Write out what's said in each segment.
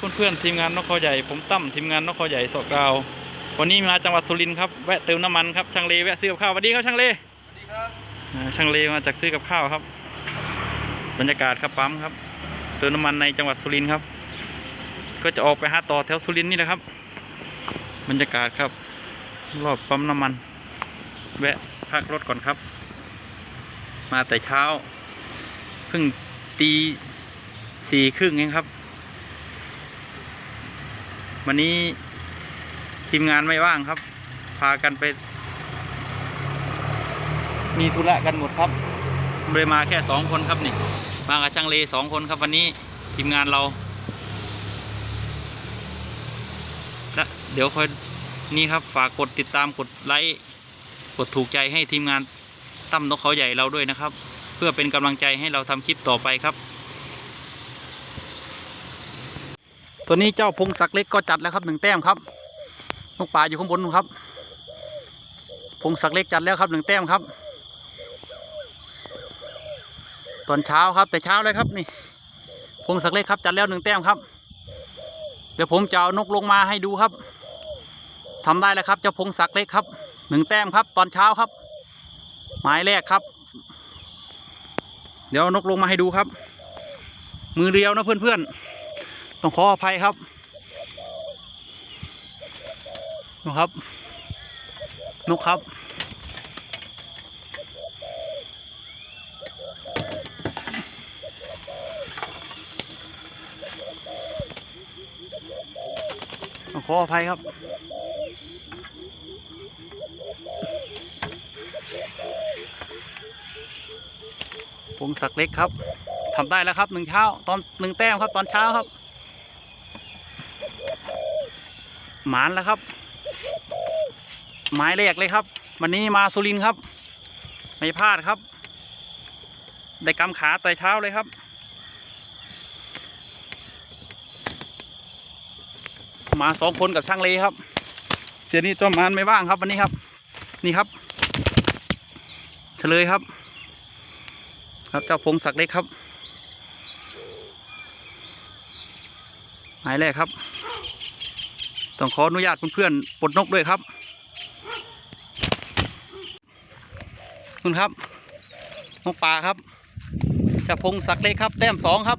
ครับเพื่อนๆทีมงานนกเขาใหญ่ผมตั้มทีมงานนกเขาใหญ่สอกดาว วันนี้มาจังหวัดสุรินทร์ครับแวะเติมน้ำมันครับช่างเลแวะซื้อกับข้าวสวัสดีครับช่างเลสวัสดีครับช่างเลมาจากซื้อกับข้าวครับ บรรยากาศครับปั๊มครับ เติมน้ำมันในจังหวัดสุรินทร์ครับ ก็จะออกไปหาต่อแถวสุรินทร์นี่แหละครับ บรรยากาศครับ รอบปั๊มน้ำมัน แวะพักรถก่อนครับ มาแต่เช้าเพิ่งตีสี่ครึ่งเองครับ วันนี้ทีมงานไม่ว่างครับ พากันไป มีธุระกันหมดครับเลยมาแค่สองคนครับนี่มากับช่างเลสองคนครับวันนี้ทีมงานเราและเดี๋ยวคอยนี่ครับฝากกดติดตามกดไลค์กดถูกใจให้ทีมงานตั้มนกเขาใหญ่เราด้วยนะครับ เพื่อเป็นกำลังใจให้เราทำคลิปต่อไปครับ ตัวนี้เจ้าพงศักดิ์เล็กก็จัดแล้วครับหนึ่งแต้มครับนกป่าอยู่ข้างบนครับ พงศักดิ์เล็กจัดแล้วครับหนึ่งแต้มครับ ตอนเช้าครับแต่เช้าเลยครับนี่ พงศักดิ์เล็กครับจัดแล้วหนึ่งแต้มครับ เดี๋ยวผมจะเอานกลงมาให้ดูครับทำได้แล้วครับเจ้าพงศักดิ์เล็กครับหนึ่งแต้มครับ ตอนเช้าครับ หมายแรกครับ เดี๋ยวนกลงมาให้ดูครับ มือเดียวนะเพื่อนๆ ต้องขออภัยครับนะครับ นกครับ ต้องขออภัยครับพงศักดิ์เล็กครับทำได้แล้วครับหนึ่งเช้า ตอนหนึ่งแต้มครับตอนเช้าครับ หมานแล้วครับ หมายแรกเลยครับ วันนี้มาสุรินครับ ไม่พลาดครับ ได้กำขาแต่เช้าเลยครับ มาสองคนกับช่างเลครับ เสียนี่ต้นมันไม่ว่างครับวันนี้ครับ นี่ครับ เฉลยครับ ครับเจ้าพงศักดิ์เล็กครับหมายแรกครับ ต้องขออนุญาตเพื่อนๆปลดนกด้วยครับคุณครับนกป่าครับเจะพงศักดิ์เล็กครับ แต้มสองครับ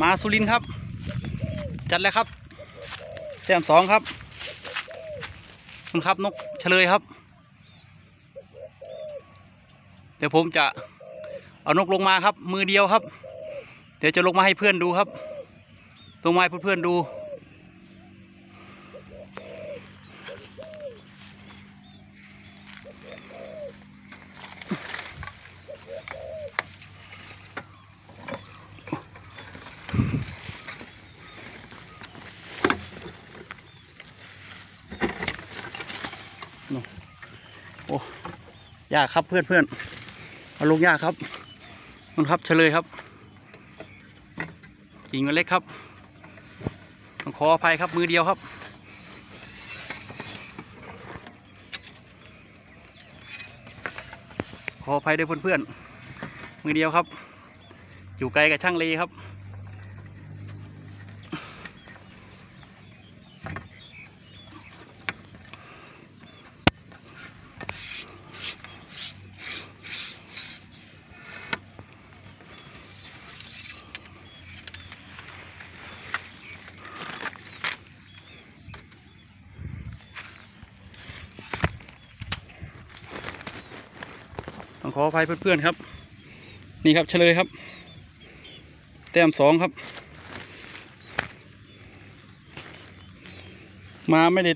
มาสุรินครับ จัดแล้วครับ แต้มสองครับคุณครับนกเฉลยครับ เดี๋ยวผมจะเอานกลงมาครับ มือเดียวครับ เดี๋ยวจะลงมาให้เพื่อนดูครับลงมาให้เพื่อนๆดู โอ้ยากครับเพื่อนเพื่อนๆเอาลงยากครับมันครับเฉลยครับกิ่งมันเล็กครับต้องขออภัยครับมือเดียวครับ ขออภัยด้วยเพื่อนๆมือเดียวครับ อยู่ไกลกับช่างเลครับ ขออภัยเพื่อนๆครับ นี่ครับเฉลยครับ แต้มสองครับ มาไม่ได้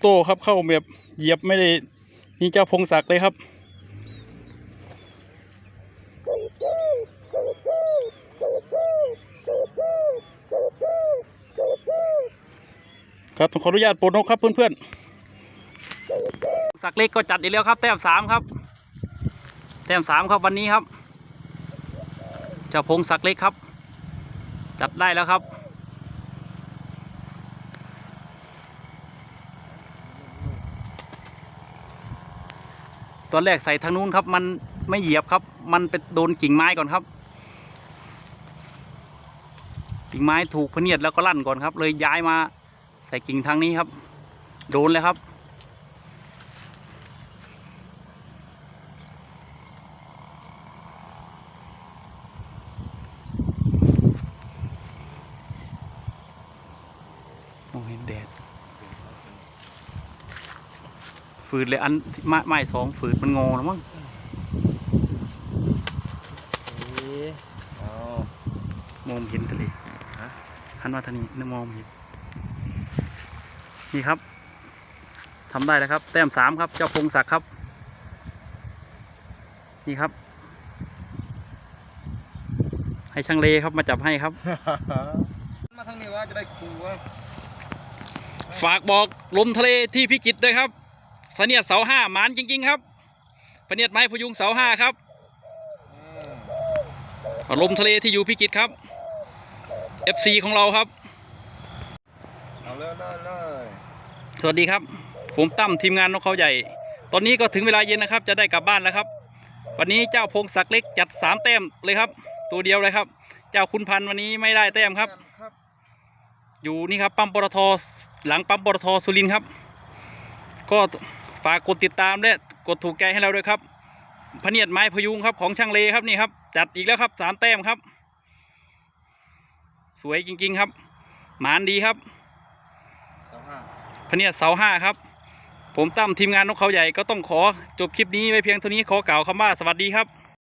โต้ครับเข้าแบบเหยียบไม่ได้นี่เจ้าพงศักดิ์เลยครับ ครับต้องขออนุญาตปลดนกครับเพื่อนๆ สักเล็กก็จัดอีกแล้วครับ แต้มสามครับ แต้มสามครับวันนี้ครับเจ้าพงศักดิ์เล็กครับ จัดได้แล้วครับ ตอนแรกใส่ทางนู้นครับ มันไม่เหยียบครับ มันไปโดนกิ่งไม้ก่อนครับ กิ่งไม้ถูกพเนียดแล้วก็ลั่นก่อนครับ เลยย้ายมาใส่กิ่งทางนี้ครับ โดนเลยครับ มองเห็นแดด ฝืดเลยอันที่ไม้ไม้สองฝืดมันงอแล้วมั้งเอามองเห็นทะเลหันมาทางนี้นึกมองไม่เห็นนี่ครับทำได้แล้วครับ แต้มสามครับ เจ้าพงศักดิ์ครับ นี่ครับ ให้ช่างเลครับมาจับให้ครับ มาทางนี้ว่าจะได้ครูว่าฝากบอกลมทะเลที่พิจิตรด้วยครับ เสนียดเสาห้าหมานจริง ๆ ครับเสนียดไม้พยุงเสาห้าครับลมทะเลที่อยู่พิจิตรครับ FC ของเราครับเอาเลยเลยเลยสวัสดีครับ ผมตั้มทีมงานนกเขาใหญ่ ตอนนี้ก็ถึงเวลาเย็นนะครับ จะได้กลับบ้านแล้วครับ วันนี้เจ้าพงศักดิ์เล็กจัดสามแต้มเลยครับ ตัวเดียวเลยครับ เจ้าคุณพันธุ์วันนี้ไม่ได้แต้มครับครับ อยู่นี่ครับปั๊มปตทหลังปั๊มปตทสุรินทร์ครับ ก็ ฝากกดติดตามและกดถูกใจให้เราด้วยครับพะเนียดไม้พยุงครับของช่างเลครับนี่ครับ จัดอีกแล้วครับสามแต้มครับ สวยจริง ๆ ครับหมานดีครับเสาห้าพะเนียดเสาห้าครับ ผมตั้มทีมงานนกเขาใหญ่ก็ต้องขอจบคลิปนี้ไว้เพียงเท่านี้ขอกล่าวคำว่าสวัสดีครับ